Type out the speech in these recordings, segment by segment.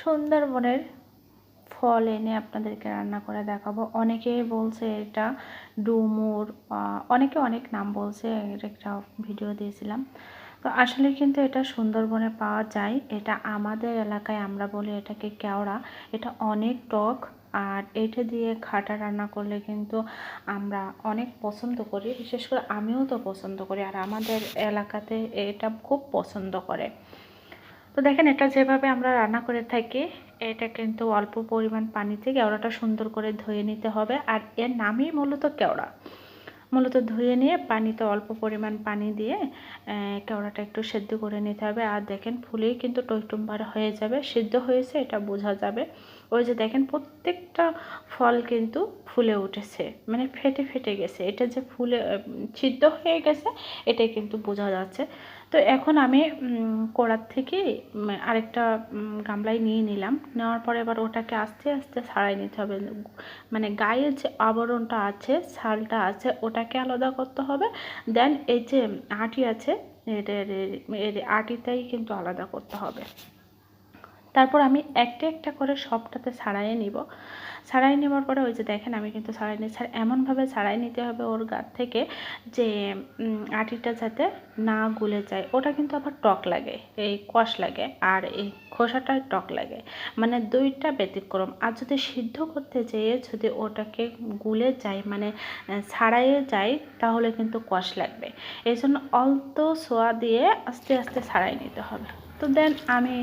সুন্দরবনের ফল এনে আপনাদেরকে রান্না করে দেখাবো। অনেকেই বলছে এটা ডুমুর অনেকে অনেক নাম বলছে একটা ভিডিও দিয়েছিলাম। তো আসলে কিন্তু এটা সুন্দরবনে পাওয়া যায়। এটা আমাদের এলাকায় আমরা বলি এটাকে কেওড়া। এটা অনেক টক আর এটা দিয়ে খাটা রান্না করলে কিন্তু আমরা অনেক পছন্দ করি। বিশেষ করে আমিও তো পছন্দ করি। আর আমাদের এলাকাতে এটা খুব পছন্দ করে। তো দেখেন এটা যেভাবে আমরা রান্না করে থাকি, এটা কিন্তু অল্প পরিমাণ পানিতে কেওড়াটা সুন্দর করে ধুয়ে নিতে হবে। আর এর নামই মূলত কেওড়া। মূলত ধুয়ে নিয়ে পানিতে অল্প পরিমাণ পানি দিয়ে কেওড়াটা একটু সেদ্ধ করে নিতে হবে। আর দেখেন ফুলেই কিন্তু টইটুম্বার হয়ে যাবে। সিদ্ধ হয়েছে, এটা বোঝা যাবে। ওই যে দেখেন প্রত্যেকটা ফল কিন্তু ফুলে উঠেছে মানে ফেটে ফেটে গেছে। এটা যে ফুলে সিদ্ধ হয়ে গেছে, এটাই কিন্তু বোঝা যাচ্ছে। তো এখন আমি কড়ার থেকে আরেকটা গামলায় নিয়ে নিলাম। নেওয়ার পরে এবার ওটাকে আস্তে আস্তে ছাড়াই নিতে হবে। মানে গায়ের যে আবরণটা আছে, ছালটা আছে, ওটাকে আলাদা করতে হবে। দেন এই যে আটি আছে এর আটিটাই কিন্তু আলাদা করতে হবে। তারপর আমি একটা একটা করে সবটাতে ছাড়াইয়ে নিব। ছাড়াই নেওয়ার পরে ওই যে দেখেন আমি কিন্তু ছাড়াই নিচ্ছি। আর এমনভাবে ছাড়াই নিতে হবে ওর গাত থেকে যে আটিটা যাতে না গুলে যায়। ওটা কিন্তু আবার টক লাগে, এই কষ লাগে আর এই খোসাটা টক লাগে। মানে দুইটা ব্যতিক্রম। আর যদি সিদ্ধ করতে যেয়ে যদি ওটাকে গুলে যায় মানে ছাড়াইয়ে যায়, তাহলে কিন্তু কষ লাগবে। এই জন্য অল্প সোয়া দিয়ে আস্তে আস্তে ছাড়াই নিতে হবে। তো দেন আমি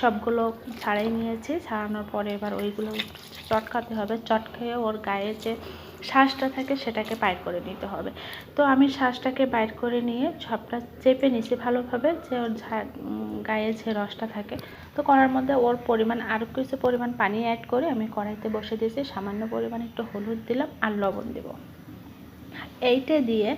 সবগুলো ছাড়াই নিয়েছি। ছাড়ানোর পরে এবার ওইগুলো চটকাতে হবে। চটকিয়ে ওর গায়ে যে শ্বাসটা থাকে সেটাকে বাইর করে নিতে হবে। তো আমি শ্বাসটাকে বাইর করে নিয়ে সবটা চেপে নিছি ভালোভাবে যে ওর গায়ে যে রসটা থাকে। তো করার মধ্যে ওর পরিমাণ, আরও কিছু পরিমাণ পানি অ্যাড করে আমি কড়াইতে বসে দিয়েছি। সামান্য পরিমাণ একটু হলুদ দিলাম আর লবণ দেবো। এইটা দিয়ে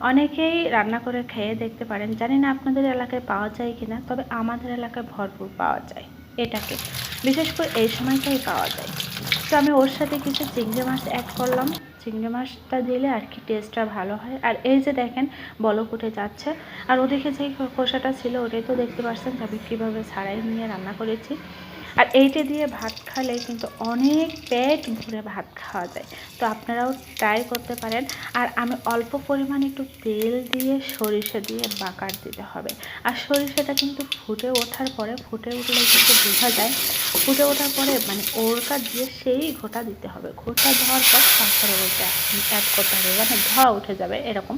অনেকেই রান্না করে খেয়ে দেখতে পারেন। জানি না আপনাদের এলাকায় পাওয়া যায় কি না তবে আমাদের এলাকায় ভরপুর পাওয়া যায়। এটাকে। বিশেষ করে এই সময়টাই পাওয়া যায়। তো আমি ওর সাথে কিছু চিংড়ি মাছ অ্যাড করলাম। চিংড়ি মাছটা দিলে আর কি টেস্টটা ভালো হয়। আর এই যে দেখেন, বলক উঠে যাচ্ছে। আর ওদিকে যে খোসাটা ছিল, ওটাই তো দেখতে পাচ্ছেন আমি কীভাবে ছাড়াই নিয়ে রান্না করেছি। আর এইটা দিয়ে ভাত খালে কিন্তু অনেক পেট ভরে ভাত খাওয়া যায়। তো আপনারাও ট্রাই করতে পারেন। আর আমি অল্প পরিমাণ একটু তেল দিয়ে সরিষা দিয়ে বাকার দিতে হবে। আর সরিষাটা কিন্তু ফুটে ওঠার পরে, ফুটে উঠলে কিন্তু বোঝা যায়, ফুটে ওঠার পরে মানে ওরকা দিয়ে সেই ঘোটা দিতে হবে। ঘোটা দেওয়ার পর তারপরে ওইটা অ্যাড করতে হবে। মানে ধোয়া উঠে যাবে এরকম।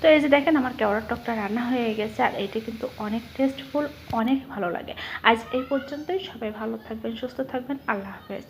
তো এই যে দেখেন আমার কেওড়ার টকটা রান্না হয়ে গেছে, আর এটি কিন্তু অনেক টেস্টফুল অনেক ভালো লাগে। আজ এই পর্যন্তই, সবাই ভালো থাকবেন, সুস্থ থাকবেন, আল্লাহ হাফেজ।